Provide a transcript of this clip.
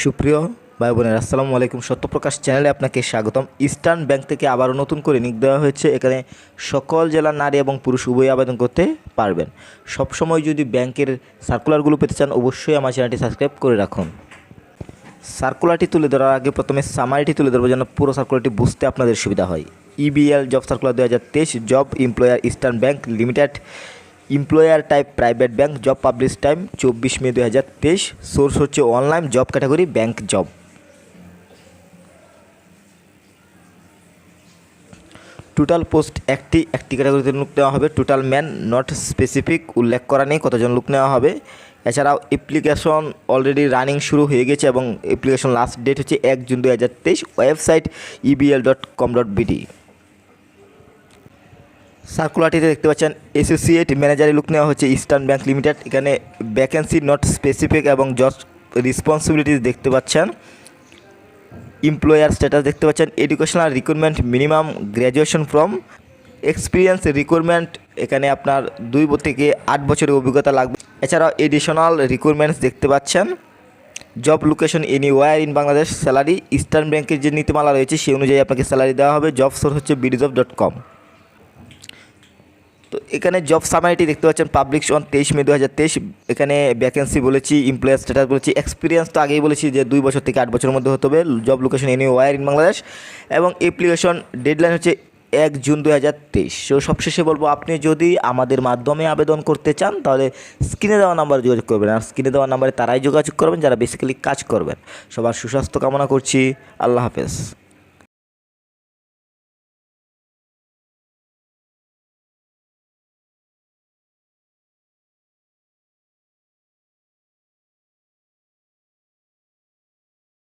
সুপ্রিয় ভাই বোনের আসসালামু আলাইকুম। সত্যপ্রকাশ চ্যানেলে আপনাকে স্বাগতম। ইস্টার্ন ব্যাংক থেকে আবারও নতুন করে নিক দেওয়া হয়েছে। এখানে সকল জেলার নারী এবং পুরুষ উভয় আবেদন করতে পারবেন। সবসময় যদি ব্যাংকের সার্কুলারগুলো পেতে চান, অবশ্যই আমার চ্যানেলটি সাবস্ক্রাইব করে রাখুন। সার্কুলারটি তুলে ধরার আগে প্রথমে সামারিটি তুলে ধরবো, যেন পুরো সার্কুলারটি বুঝতে আপনাদের সুবিধা হয়। ইবিএল জব সার্কুলার দু হাজার তেইশ job employer Eastern Bank Limited employer type private bank job publish time চব্বিশ মে দু হাজার তেইশ। সোর্স হচ্ছে online job category bank job total post একটি একটি ক্যাটাগরিতে লুক নেওয়া হবে। টোটাল ম্যান নট স্পেসিফিক উল্লেখ করা নেই কতজন লোক নেওয়া হবে। এছাড়াও অ্যাপ্লিকেশন অলরেডি রানিং শুরু হয়ে গেছে এবং অ্যাপ্লিকেশন লাস্ট ডেট হচ্ছে এক জুন দু হাজার তেইশ website EBL dot com dot BD সার্কুলারটিতে দেখতে পাচ্ছেন অ্যাসোসিয়েট ম্যানেজারি লুক নেওয়া হচ্ছে ইস্টার্ন ব্যাংক লিমিটেড এখানে ভ্যাকেন্সি নট স্পেসিফিক এবং জব রেসপন্সিবিলিটিস দেখতে পাচ্ছেন। এমপ্লয়ার স্ট্যাটাস দেখতে পাচ্ছেন educational recruitment minimum graduation from experience recruitment এখানে আপনার দুই থেকে আট বছরের অভিজ্ঞতা লাগবে। এছাড়াও এডিশনাল রিক্রুটমেন্টস দেখতে পাচ্ছেন। Job location anywhere in Bangladesh salary Eastern ব্যাংকের যে নীতিমালা রয়েছে, সেই অনুযায়ী আপনাকে স্যালারি দেওয়া হবে। জব সোর্স হচ্ছে বিডিজব ডট কম এখানে জব সামারিটি দেখতে পাচ্ছেন পাবলিক অন তেইশ মে দু হাজার তেইশ। এখানে ভ্যাকেন্সি বলেছি এমপ্লয়ার স্ট্যাটাস বলেছি এক্সপিরিয়েন্স তো আগেই বলেছি যে দুই বছর থেকে আট বছরের মধ্যে হতে হবে job location anywhere in Bangladesh. এবং অ্যাপ্লিকেশন ডেডলাইন হচ্ছে এক জুন দু হাজার তেইশ। সো সবশেষে বলব, আপনি যদি আমাদের মাধ্যমে আবেদন করতে চান, তাহলে স্ক্রিনে দেওয়া নাম্বারে যোগাযোগ করবেন। আর স্ক্রিনে দেওয়া নাম্বারে তারাই যোগাযোগ করবেন, যারা বেসিক্যালি কাজ করবেন। সবার সুস্বাস্থ্য কামনা করছি, আল্লাহ হাফেজ।